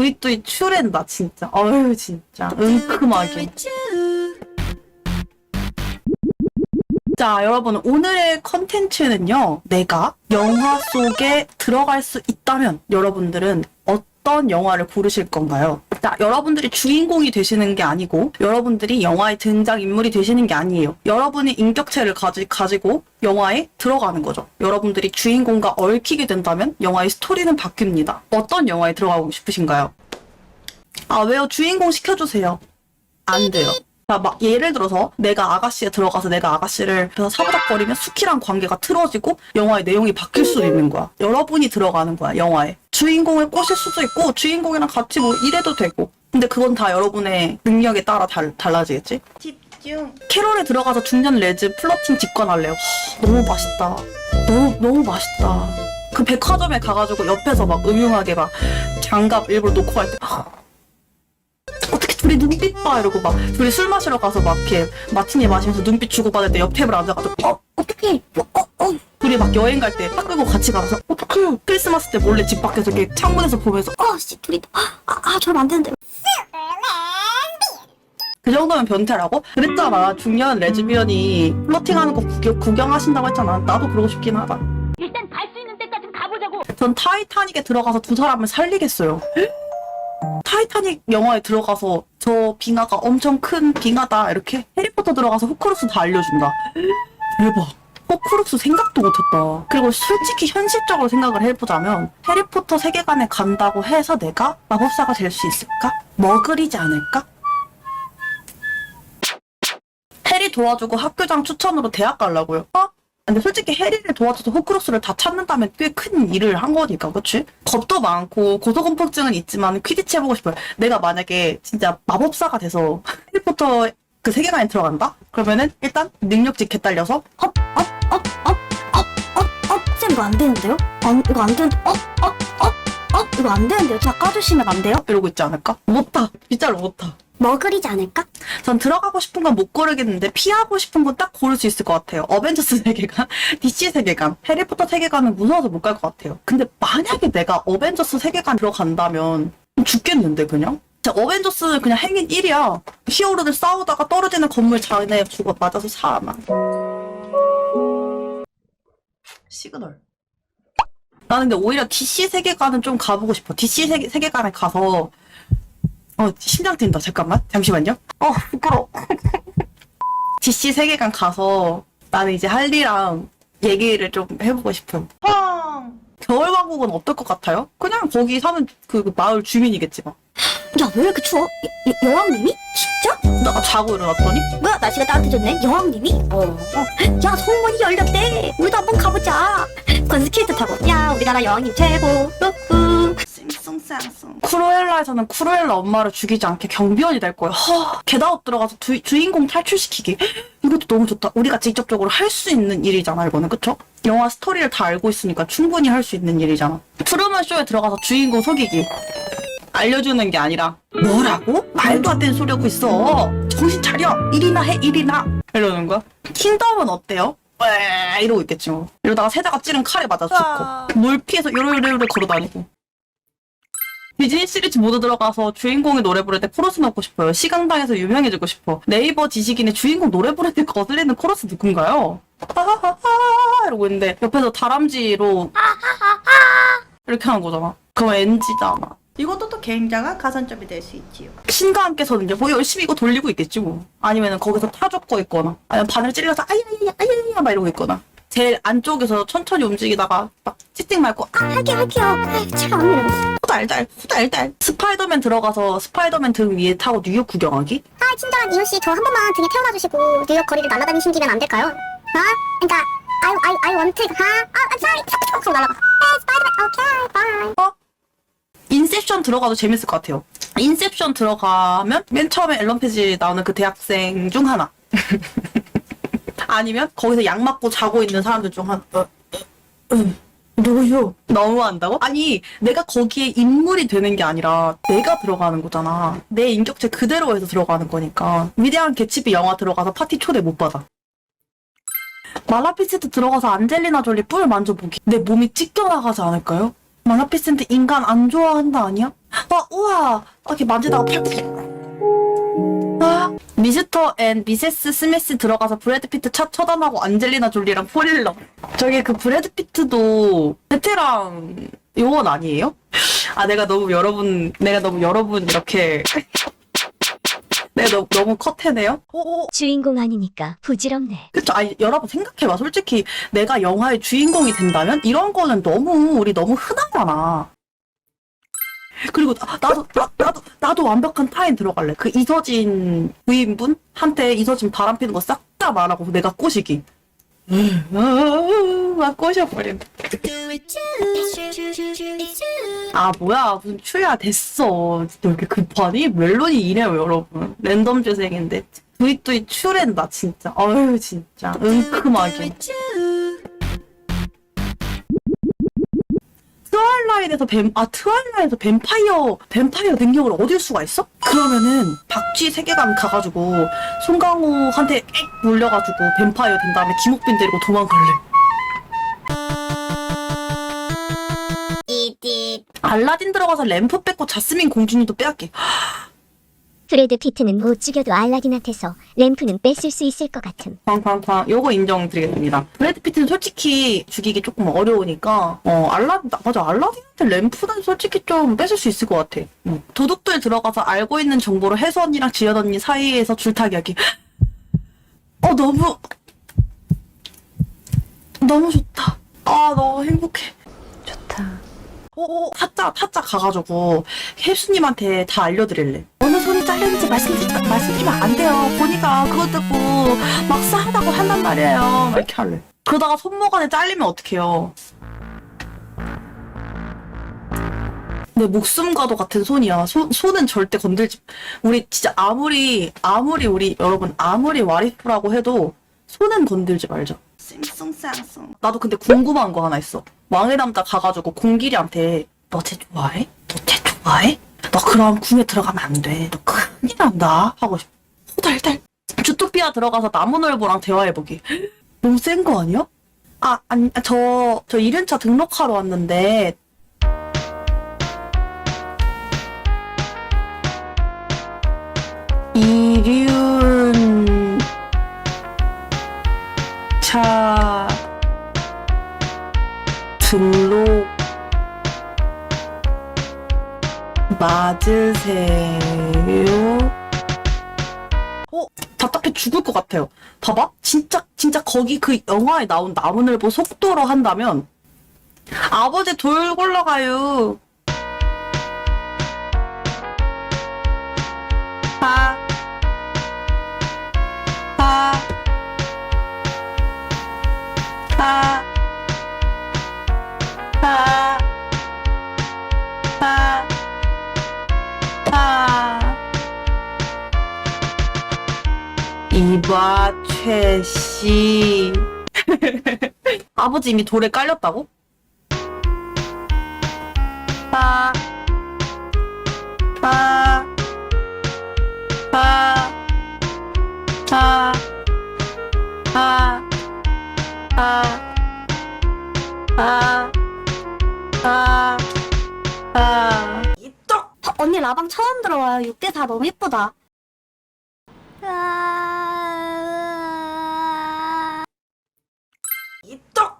뚜이뚜이 추렌다 진짜. 어휴 진짜. 은큼하게. 자 여러분 오늘의 컨텐츠는요 내가 영화 속에 들어갈 수 있다면 여러분들은 어떤 영화를 고르실 건가요? 자 여러분들이 주인공이 되시는 게 아니고 여러분들이 영화의 등장 인물이 되시는 게 아니에요. 여러분이 인격체를 가지, 가지고 영화에 들어가는 거죠. 여러분들이 주인공과 얽히게 된다면 영화의 스토리는 바뀝니다. 어떤 영화에 들어가고 싶으신가요? 아 왜요? 주인공 시켜주세요. 안 돼요 자, 막 예를 들어서 내가 아가씨에 들어가서 내가 아가씨를 그래서 사부작거리면 수키랑 관계가 틀어지고 영화의 내용이 바뀔 수도 있는 거야. 여러분이 들어가는 거야, 영화에. 주인공을 꼬실 수도 있고 주인공이랑 같이 뭐 일해도 되고. 근데 그건 다 여러분의 능력에 따라 달, 달라지겠지? 집중. 캐롤에 들어가서 중년 레즈 플러팅 직관할래요. 하, 너무 맛있다. 너무 너무 맛있다. 그 백화점에 가가지고 옆에서 막 음흉하게 막 장갑 일부러 놓고 갈 때. 하, 둘이 눈빛 봐 이러고 막 둘이 술 마시러 가서 막 이렇게 마티니 마시면서 눈빛 주고받을 때 옆 테이블 앉아가지고 어 어떡해? 어, 어, 어. 둘이 막 여행 갈 때 딱 끌고 같이 가서 어떡해? 크리스마스 때 몰래 집 밖에서 이렇게 창문에서 보면서 아씨 둘이 아, 아 저러면 안 되는데. 그 정도면 변태라고? 그랬잖아. 중년 레즈비언이 플러팅하는 거 구경, 구경하신다고 했잖아. 나도 그러고 싶긴 하다. 일단 갈 수 있는 데까지 가보자고. 전 타이타닉에 들어가서 두 사람을 살리겠어요 타이타닉 영화에 들어가서 저 빙하가 엄청 큰 빙하다 이렇게 해리포터 들어가서 호크루스 다 알려준다 대박 호크루스 생각도 못했다 그리고 솔직히 현실적으로 생각을 해보자면 해리포터 세계관에 간다고 해서 내가 마법사가 될 수 있을까? 머글이지 않을까? 해리 도와주고 학교장 추천으로 대학 가려고요 어? 근데 솔직히 해리를 도와줘서 호크루스를 다 찾는다면 꽤 큰 일을 한 거니까, 그치? 겁도 많고, 고소공포증은 있지만 퀴디치 해보고 싶어요. 내가 만약에 진짜 마법사가 돼서 해리포터 그 세계관에 들어간다? 그러면은 일단 능력치 개딸려서 업 업 업 업 업업 이거 안 되는데요? 안 이거 안 되는 업업 업 업 이거 안 되는데요? 자 까주시면 안 돼요? 이러고 있지 않을까? 못타. 진짜로 못타. 머글이지 않을까? 전 들어가고 싶은 건 못 고르겠는데 피하고 싶은 건 딱 고를 수 있을 것 같아요. 어벤져스 세계관, DC 세계관, 해리포터 세계관은 무서워서 못 갈 것 같아요. 근데 만약에 내가 어벤져스 세계관 들어간다면 죽겠는데 그냥? 진짜 어벤져스는 그냥 행인 1이야. 히어로들 싸우다가 떨어지는 건물 잔에 죽어 맞아서 사망. 시그널. 나는 근데 오히려 DC 세계관은 좀 가보고 싶어. DC 세계, 세계관에 가서 어, 심장 뛴다. 잠깐만. 잠시만요. 어, 부끄러워. DC 세계관 가서 나는 이제 할리랑 얘기를 좀 해보고 싶음. 황! 겨울왕국은 어떨 것 같아요? 그냥 거기 사는 그 마을 주민이겠지, 막. 야왜 이렇게 추워? 여, 여, 여왕님이? 진짜? 나가 자고 일어났더니? 뭐야 날씨가 따뜻해졌네 여왕님이? 어. 어. 야 소문이 열렸대 우리도 한번 가보자 건스케이트 타고 야 우리나라 여왕님 최고 우후 싱숭생숭. 크루엘라에서는 크루엘라 엄마를 죽이지 않게 경비원이 될 거야. 허, 게다웃 들어가서 주, 주인공 탈출시키기. 이것도 너무 좋다. 우리가 직접적으로 할 수 있는 일이잖아, 이거는. 그쵸? 영화 스토리를 다 알고 있으니까 충분히 할 수 있는 일이잖아. 트루먼 쇼에 들어가서 주인공 속이기. 알려주는 게 아니라 뭐라고? 말도 안 되는 소리 하고 있어. 정신 차려. 일이나 해, 일이나. 이러는 거야. 킹덤은 어때요? 왜 이러고 있겠지 뭐. 이러다가 세자가 찌른 칼에 맞아 죽고. 물 피해서 요래요래 걸어 다니고. 디즈니 시리즈 모두 들어가서 주인공이 노래 부를 때 코러스 넣고 싶어요. 시강당에서 유명해지고 싶어. 네이버 지식인의 주인공 노래 부를 때 거슬리는 코러스 누군가요? 하하하하 이러고 있는데 옆에서 다람쥐로 이렇게 하는 거잖아. 그럼 NG잖아. 이것도 또 굉장한 가산점이 될 수 있지요. 신과 함께서는요, 뭐 열심히 이거 돌리고 있겠지 뭐. 아니면 거기서 타 죽고 있거나, 아니면 바늘 찔려서 아야야야 아야야야 막 이러고 있거나. 제일 안쪽에서 천천히 움직이다가 막 찌띵 말고 아 할게요 아이, 참 이러고 후달달 후달달. 스파이더맨 들어가서 스파이더맨 등 위에 타고 뉴욕 구경하기? 아 친절한 이효 씨 저 한 번만 등에 태워놔 주시고 뉴욕 거리를 날아다니신 김엔 안 될까요? 어? 그니까 I, I, I want to 하? 아, I'm sorry. 쏙쏙쏙 날아가. Hey Spiderman okay bye 인셉션 들어가도 재밌을 것 같아요. 인셉션 들어가면 맨 처음에 앨런 페지 나오는 그 대학생 중 하나. 아니면 거기서 약 맞고 자고 있는 사람들 중 하나 누구요? 너무한다고? 아니 내가 거기에 인물이 되는 게 아니라 내가 들어가는 거잖아 내 인격체 그대로 해서 들어가는 거니까 위대한 개츠비 영화 들어가서 파티 초대 못 받아 말라피스트 들어가서 안젤리나 졸리 뿔 만져보기 내 몸이 찢겨나가지 않을까요? 말라피센트 인간 안 좋아한다 아니야? 아 우와 이렇게 만지다가 팔 아, 미스터 앤 미세스 스미스 들어가서 브래드 피트 차 처단하고 안젤리나 졸리랑 포릴러 저기 그 브래드 피트도 베테랑 요원 아니에요? 아 내가 너무 여러분 내가 너무 여러분 이렇게 내가 너무, 너무 컷해네요? 오, 주인공 아니니까 부질없네. 그쵸. 아니, 여러분 생각해봐. 솔직히 내가 영화의 주인공이 된다면 이런 거는 너무, 우리 너무 흔하잖아. 그리고 나, 나도, 나, 나도, 나도 완벽한 타인 들어갈래. 그 이서진 부인분? 한테 이서진 바람 피는 거 싹 다 말하고 내가 꼬시기. 막 꼬셔버린다. 아, 뭐야. 무슨 추야 됐어. 진짜 왜 이렇게 급하니? 멜론이 이래요, 여러분. 랜덤 재생인데. 뚜이뚜이 추랜다, 진짜. 어휴, 진짜. 은큼하게. 트와일라이트에서 뱀, 아, 트와일라이트에서 뱀파이어, 뱀파이어 능력을 얻을 수가 있어? 그러면은, 박쥐 세계관 가가지고, 송강호한테 එ 물려가지고, 뱀파이어 된 다음에 김옥빈 데리고 도망갈래. 띠띠. 알라딘 들어가서 램프 뺏고 자스민 공주님도 빼앗게. 브래드 피트는 못 죽여도 알라딘한테서 램프는 뺐을 수 있을 것 같음. 팡팡팡. 요거 인정드리겠습니다. 브래드 피트는 솔직히 죽이기 조금 어려우니까, 어, 알라딘, 맞아. 알라딘한테 램프는 솔직히 좀 뺏을 수 있을 것 같아. 응. 도둑들 들어가서 알고 있는 정보로 언니랑 지연 언니 사이에서 줄타기 하기. 어, 너무, 너무 좋다. 아, 너무 행복해. 좋다. 오, 타짜, 타짜 가가지고, 혜수님한테 다 알려드릴래. 어느 잘렸는지 말씀드리, 말씀드리면 안 돼요. 보니까 그거 듣고 막 싸하다고 한단 말이에요. 막 이렇게 할래. 그러다가 손목 안에 잘리면 어떡해요. 내 목숨과도 같은 손이야. 손, 손은 절대 건들지. 우리 진짜 아무리, 아무리 우리, 여러분, 아무리 와리프라고 해도 손은 건들지 말자. 싱숭생숭. 나도 근데 궁금한 거 하나 있어. 왕의 남자 가가지고 공길이한테 너 쟤 좋아해? 너 쟤 좋아해? 너 그럼 궁에 들어가면 안 돼. 너 큰일 난다. 하고 싶어. 호달달. 주토피아 들어가서 나무늘보랑 대화해보기. 너무 센 거 아니야? 아, 아니, 저, 저 1년차 등록하러 왔는데, 이륜 차 등록 맞으세요? 어? 답답해 죽을 것 같아요. 봐봐. 진짜, 진짜 거기 그 영화에 나온 나무늘보 속도로 한다면, 아버지 돌 굴러가요. 이봐, 최 씨. 아버지 이미 돌에 깔렸다고? 아. 아. 아. 아. 아. 아. 아. 아. 아. 언니 라방 처음 들어와요. 6대4 너무 예쁘다.